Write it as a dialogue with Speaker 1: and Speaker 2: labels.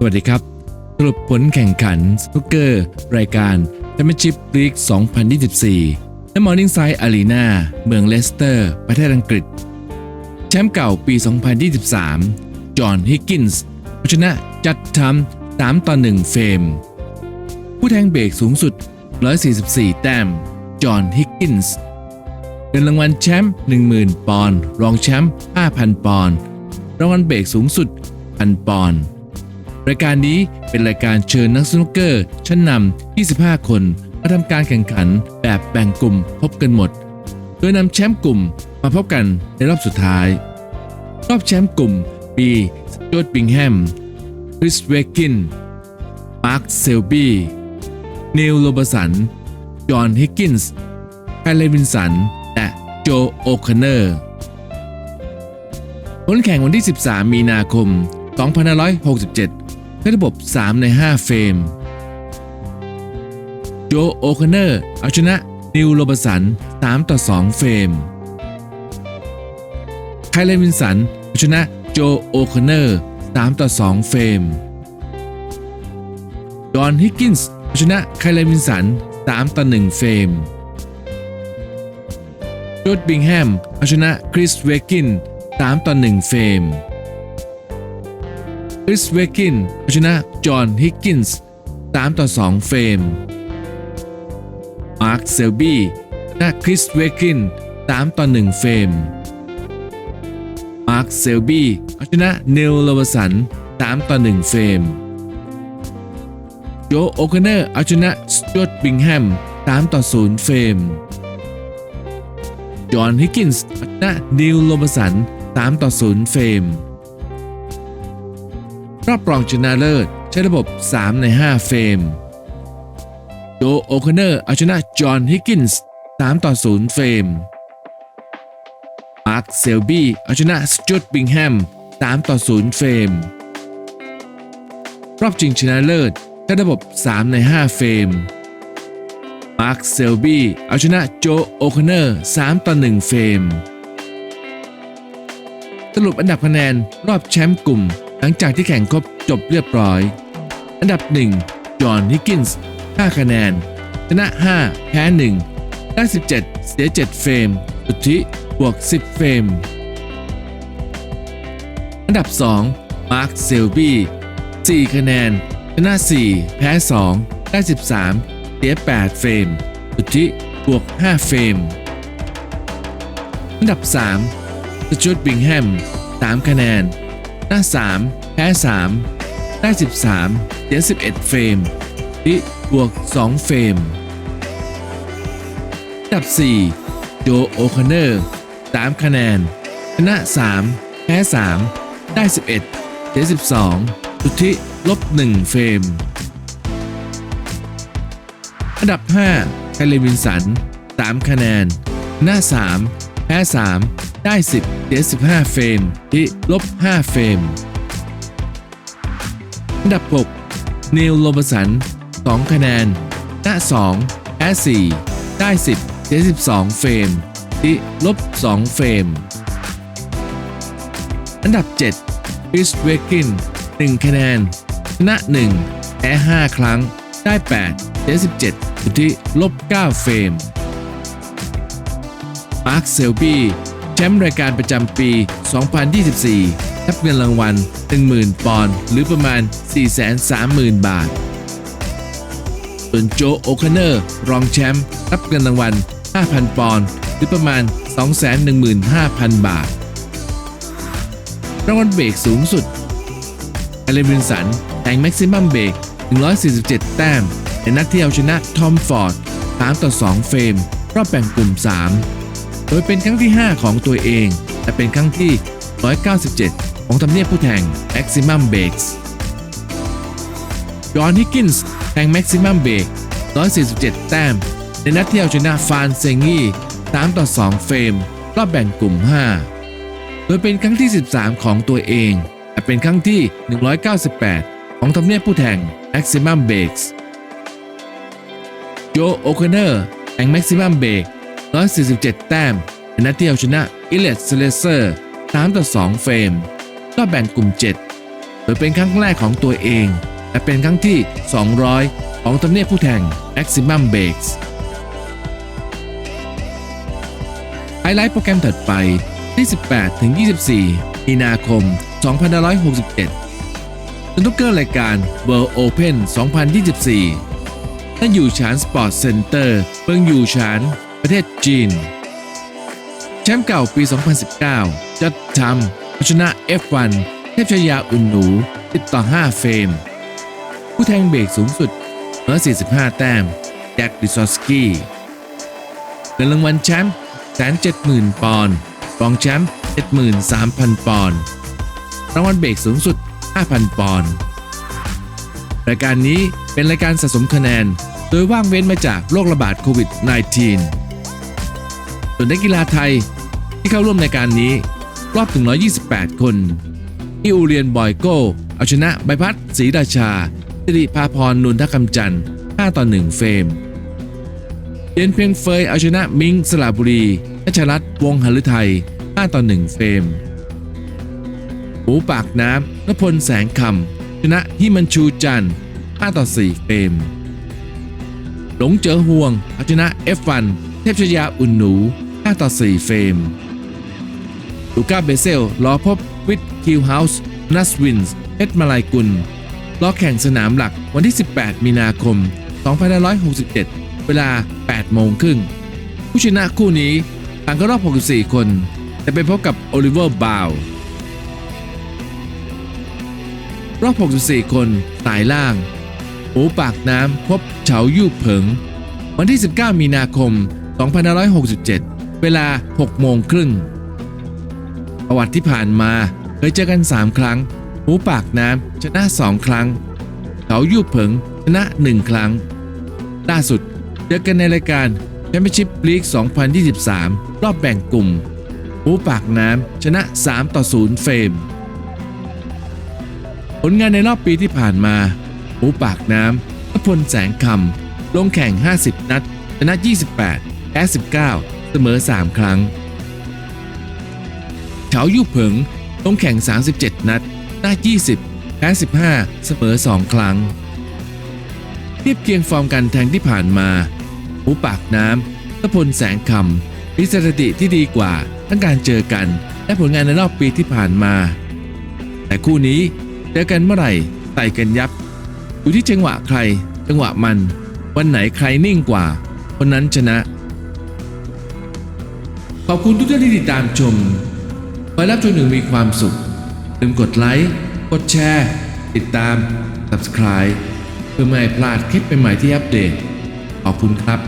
Speaker 1: สวัสดีครับ สรุปผลแข่งขันสนุกเกอร์ รายการ Championship League 2024ณ Morningside Arena เมืองเลสเตอร์ ประเทศอังกฤษ แชมป์เก่าปี 2023 จอห์นฮิกกินส์ชนะจัดทำ3ต่อ1เฟรม ผู้แทงเบรกสูงสุด 144 แต้ม จอห์นฮิกกินส์เงินรางวัลแชมป์10,000 ปอนด์รองแชมป์5,000 ปอนด์รางวัลเบรกสูงสุด 1,000 ปอนด์ รายการนี้เป็นรายการเชิญนักสนุกเกอร์ ชั้นนำ 25 คนมาทำการแข่งขันแบบแบ่งกลุ่มพบกันหมด โดยนำแชมป์กลุ่มมาพบกันในรอบสุดท้าย รอบแชมป์กลุ่มมีสจวตบิงแฮม คริสเวกิน มาร์คเซลบี้นิลโรบสัน จอห์นฮิกกินส์ไคลเลวินสัน และโจโอคอนเนอร์ผลแข่งวันที่ 13 มีนาคม 2567 ในระบบ 3 ใน 5 เฟรม โจโอคอนเนอร์เอาชนะนิวโรบสัน 3 ต่อ 2 เฟรม ไคลเลวินสันเอาชนะโจโอคอนเนอร์ 3 ต่อ 2 เฟรมจอนฮิกกินส์เอาชนะไคลเลวินสัน 3 ต่อ 1 เฟรมโจดบิงแฮมเอาชนะคริสเวกิน 3 ต่อ 1 เฟรม คริสเวกินอาชนะจอห์นฮิกกินส์3ต่อ 2 เฟรม มาร์คเซลบี้ชนะคริสเวกิน3ต่อ 1 เฟรม มาร์คเซลบี้เอาชนะเนลลวสัน3ต่อ 1 เฟรม โจโอคอนเนอร์เอาชนะสจวตบิงแฮม3ต่อ 0 เฟรม จอห์นฮิกกินส์เอาชนะนิวโรบสัน3ต่อ 0 เฟรม รอบรองชนะเลิศใช้ระบบ 3 ใน 5 เฟรมโจโอคอนเนอร์เอาชนะจอห์นฮิกกินส์3ต่อ 0 เฟรม มาร์คเซลบี้เอาชนะสจวตบิงแฮม3ต่อ 0 เฟรม รอบชิงชนะเลิศใช้ระบบ 3 ใน 5 เฟรม มาร์คเซลบี้เอาชนะโจโอคอนเนอร์3ต่อ 1 เฟรม สรุปอันดับคะแนนรอบแชมป์กลุ่ม หลังจากที่แข่งครบจบเรียบร้อย อันดับ 1 จอห์นฮิกกินส์ 5 คะแนน ชนะ 5 แพ้ 1 ได้ 17 เสีย 7 เฟรม สุทธิบวก 10 เฟรม อันดับ 2 มาร์ค เซลบี้ 4 คะแนน ชนะ 4 แพ้ 2 ได้ 13 เสีย 8 เฟรม สุทธิบวก 5 เฟรม อันดับ 3สจวตบิงแฮม 3 คะแนน หน้า 3 แพ้ 3 ได้ 13 เสีย 11 เฟรมที่บวก 2 เฟรมอันดับ 4 โจโอคอนเนอร์ 3 คะแนน ชนะ 3 แพ้ 3 ได้ 11 เสีย 12 สุทธิลบ 1 เฟรม อันดับ 5 ไคลเลวินสัน 3 คะแนนชนะ3แพ้ 3 ได้ 10 เสีย15 เฟรมที่ลบ 5 เฟรม อันดับ 6 นิวโรบสัน 2 คะแนนชนะ2แพ้4ได้ 10เสีย12 เฟรมที่ลบ 2 เฟรม อันดับ7คริสเวกิน1คะแนนชนะ1แพ้5ครั้ง ได้8เสีย17อยู่ที่ลบ 9 เฟรมมาร์คเซลบี้ ชมป์รายการประจำปี 2024 รับเงินรางวัล 10,000 ปอนด์หรือประมาณ 430,000 บาท ส่วนโจโอคอนเนอร์ รองแชมป์รับเงินรางวัล 5,000 ปอนด์หรือประมาณ 215,000 บาท รางวัลเบรกสูงสุดอเลวินสันแห่งแม็กซิมัมเบรก147 แต้ม ในนัดที่เอาชนะทอมฟอร์ด 3 ต่อ 2 เฟรม รอบแบ่งกลุ่ม 3 โดยเป็นครั้งที่ 5 ของตัวเอง และเป็นครั้งที่ 197 ของทำเนียบผู้แข่ง Maximum Breaks จอห์นฮิกกินส์แห่ง Maximum Break 147 แต้ม ในนัดที่เอาชนะฟานเซงี3ต่อ 2 เฟรมรอบแบ่งกลุ่ม 5 โดยเป็นครั้งที่ 13 ของตัวเอง และเป็นครั้งที่ 198 ของทำเนียบผู้แข่ง Maximum Breaks โจโอคอนเนอร์แห่ง Maximum Break 147 แต้มในนัดที่เอาชนะอิเลสเซเลเซอร์3ต่อ2เฟรมรอบแบ่งกลุ่ม7ดยเป็นครั้งแรกของตัวเอง และเป็นครั้งที่ 200 ของตำเนียบผู้แข่ง Maximum Breaks ไฮไลท์โปรแกรมถัดไปที่ 18 ถึง 24 มีนาคม 2567สนุกเกอร์รายการ World Open 2024ณอยู่ฉานสปอร์ตเซ็นเตอร์เมืองอยู่ฉาน ประเทศจีน แชมป์เก่าปี 2019 จัดทำชนะ F1 เทพชยาอุ่นหนูติดต่อ 5 เฟรม ผู้แทงเบรกสูงสุดเหนือ45 แต้ม แจ็คดิซอสกี้เงินรางวัลแชมป์แสนเจ็ดหมื่นปอนด์รองแชมป์73,000ปอนด์รางวัลเบรกสูงสุด 5,000 ปอนด์รายการนี้เป็นรายการสะสมคะแนน โดยว่างเว้นมาจากโรคระบาดโควิด -19 ส่วนนักกีฬาไทยที่เข้าร่วมในการนี้รอบถึง 128 คนที่อูเรียนบอยโก้เอาชนะใบพัดศรีราชาสิริภาพรนุนทคำจันทร์5ต่อ1เฟรมเดียนเพียงเฟยเอาชนะมิงสระบุรีนัชรัตน์วงหฤทัย5ต่อ1เฟรมหมูปากน้ำนพลแสงคำชนะฮิมันชูจันทร์5ต่อ4เฟรมหลงเจอห่วงเอาชนะ F1 เทพชยาอุ่นหนู 5 ต่อ 4 เฟรมลูก้าเบเซลรอพบวิทคิวเฮาส์นัสวินส์เพชรมาลายกุลรอแข่งสนามหลักวันที่ 18 มีนาคม 2567 เวลา 8 โมงครึ่ง ผู้ชนะคู่นี้ผ่านเข้ารอบ 64 คน แต่ไปพบกับโอลิเวอร์บาวรอบ 64 คนสายล่างหมูปากน้ำพบเฉายู่เผิง วันที่ 19 มีนาคม 2567 เวลา6โมงครึ่งประวัติที่ผ่านมาเคยเจอกัน 3 ครั้ง หมูปากน้ำชนะ 2 ครั้งเฉายู่เผิงชนะ 1 ครั้ง ล่าสุดเจอกันในรายการแชมเปี้ยนชิพลีก 2023 รอบแบ่งกลุ่ม หมูปากน้ำชนะ 3 ต่อ 0 เฟรม ผลงานในรอบปีที่ผ่านมา หมูปากน้ำทพลแสงคำลงแข่ง 50 นัด ชนะ 28 แพ้ 19 เสมอ 3 ครั้งเฉายู่เผิงลงแข่ง 37 นัด ได้ 20 แพ้ 15 เสมอ 2 ครั้ง เทียบเคียงฟอร์มการแทงที่ผ่านมาหมูปากน้ำทพลแสงคำมีสถิติที่ดีกว่าทั้งการเจอกัน และผลงานในรอบปีที่ผ่านมา แต่คู่นี้เจอกันเมื่อไหร่ใส่กันยับ อยู่ที่จังหวะใคร จังหวะมัน วันไหนใครนิ่งกว่าคนนั้นชนะ ขอบคุณทุกท่านที่ติดตามชมขอให้รับชมหนึ่งมีความสุขอย่าลืมกดไลค์กดแชร์ติดตาม subscribe เพื่อไม่ให้พลาดคลิปใหม่ๆที่อัปเดต ขอบคุณครับ